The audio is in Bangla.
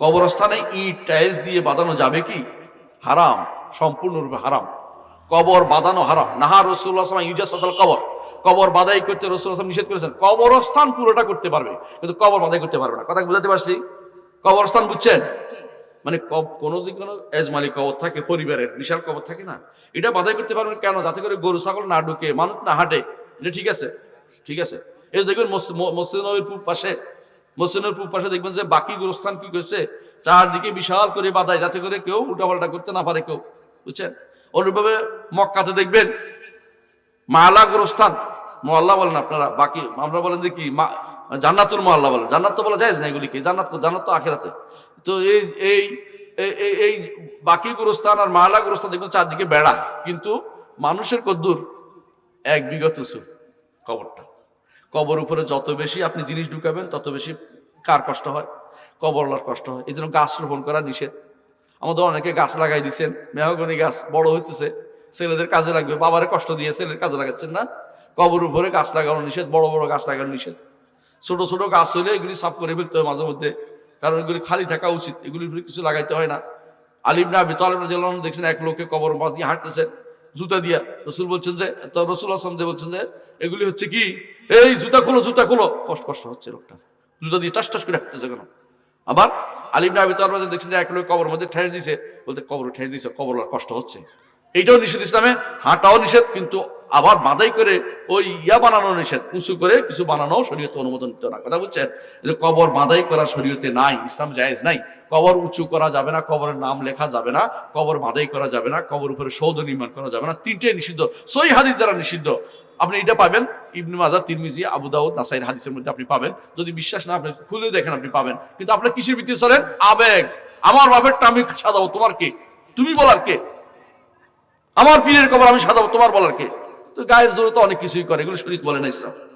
কবরস্থানে ইট, টাইলস দিয়ে বাঁধানো যাবে কি? হারাম, সম্পূর্ণরূপে হারাম। কবর বাঁধানো হারাম। নাহা রসুল্লাহ ইউজাস আসল কবর। কবর বাদাই করতে রসুল্লাহ নিষেধ করেছেন। কবরস্থান পুরোটা করতে পারবে, কিন্তু কবর বাদাই করতে পারবে না। কথা বুঝাতে পারছি? কবরস্থান বুঝছেন? মানে কোনো দিন কোনো এজমালি কবর থাকে, পরিবারের বিশাল কবর থাকে না, এটা বাধাই করতে পারবেন কেন? যাতে করে গরু, ছাগল না ঢুকে, মানুষ না হাঁটে। এটা ঠিক আছে? ঠিক আছে? এই দেখবেন মস- মসজিদ নবীর পাশে মসজিদের পূব পাশে দেখবেন যে বাকি গোরস্থান কি করছে? চারদিকে বিশাল করে বাধায় যাতে করে কেউ উল্টাপাল্টা করতে না পারে কেউ, বুঝছেন? অনুরূপভাবে মক্কাতে দেখবেন মালা গোরস্থান। মোয়াল্লা বলেন আপনারা, বাকি আমরা বলেন যে কি, মা- জান্নাতুল মোয়াল্লা বলেন। জান্নাত তো বলা যায় না এগুলিকে, জান্নাত জান্নাত তো আখেরাতে। তো এই এই, এই- এই- এই বাকি গোরস্থান আর মালা গোরস্থান দেখবেন চারদিকে বেড়া। কিন্তু মানুষের কদ্দুর এক বিগত উঁচু কবরটা। কবর উপরে যত বেশি আপনি জিনিস ঢুকাবেন, তত বেশি কার কষ্ট হয়? কবরলার কষ্ট হয়। এই জন্য গাছ রোপণ করা নিষেধ। আমাদের অনেকে গাছ লাগাই দিচ্ছেন মেহগনি গাছ বড় হইতেছে, ছেলেদের কাজে লাগবে। বাবারে কষ্ট দিয়ে ছেলের কাজে লাগাচ্ছেন না? কবর উপরে গাছ লাগানো নিষেধ, বড় বড় গাছ লাগানো নিষেধ। ছোট ছোট গাছ হলে এগুলি সাফ করে ফেলতে হয় মাঝে মধ্যে, কারণ এগুলি খালি থাকা উচিত। এগুলির কিছু লাগাইতে হয় না। আলিম না বিতলের দেখছেন, এক লোককে কবর মাছ দিয়ে হাঁটতেছেন। জুতা দিয়া। রসুল বলছেন যে রসুল আসলাম যে বলছেন যে, এগুলি হচ্ছে কি? এই জুতা খোলো জুতা খোলো। কষ্ট কষ্ট হচ্ছে লোকটা। জুতা দিয়ে টাস টাস করে হাঁটতেছে কেন? আবার আলিম না আর দেখছেন যে, এক লোক কবর মধ্যে ঠেস দিছে। বলতে, কবর ঠেস দিছে, কবর কষ্ট হচ্ছে। এইটাও নিষেধ ইসলামে, হাঁটাও নিষেধ, কিন্তু আবার বাদাই করে ওই ইয়া বানানো নিষেধ উঁচু করে কিছু বানানো শরীয়তে অনুমোদন দিত না। কথা বুঝছেন? যে কবর বাদাই করা শরীয়তে নাই, ইসলাম জায়েজ নাই। কবর উঁচু করা যাবে না, কবরের নাম লেখা যাবে না, কবর বাদাই করা যাবে না, কবর উপরে সৌধ নির্মাণ করা যাবে না তিনটে নিষিদ্ধ। সই হাদিস দ্বারা নিষিদ্ধ। আপনি এটা পাবেন, ইবনে মাজা তিরমিজি, আবু দাউদ, নাসাইর হাদিসের মধ্যে আপনি পাবেন। যদি বিশ্বাস না, আপনি খুলে দেখেন, আপনি পাবেন। কিন্তু আপনার কিসের ভিত্তি চলেন? আবেগ। আমার বাপেরটা আমি সাজাবো, তোমার কে? তুমি বলার কে? আমার পীরের কবর আমি সাজাবো, তোমার বলার কে? তো গায়ের জোরে তো অনেক কিছুই করে এগুলো শরীর বলে না ইসলাম।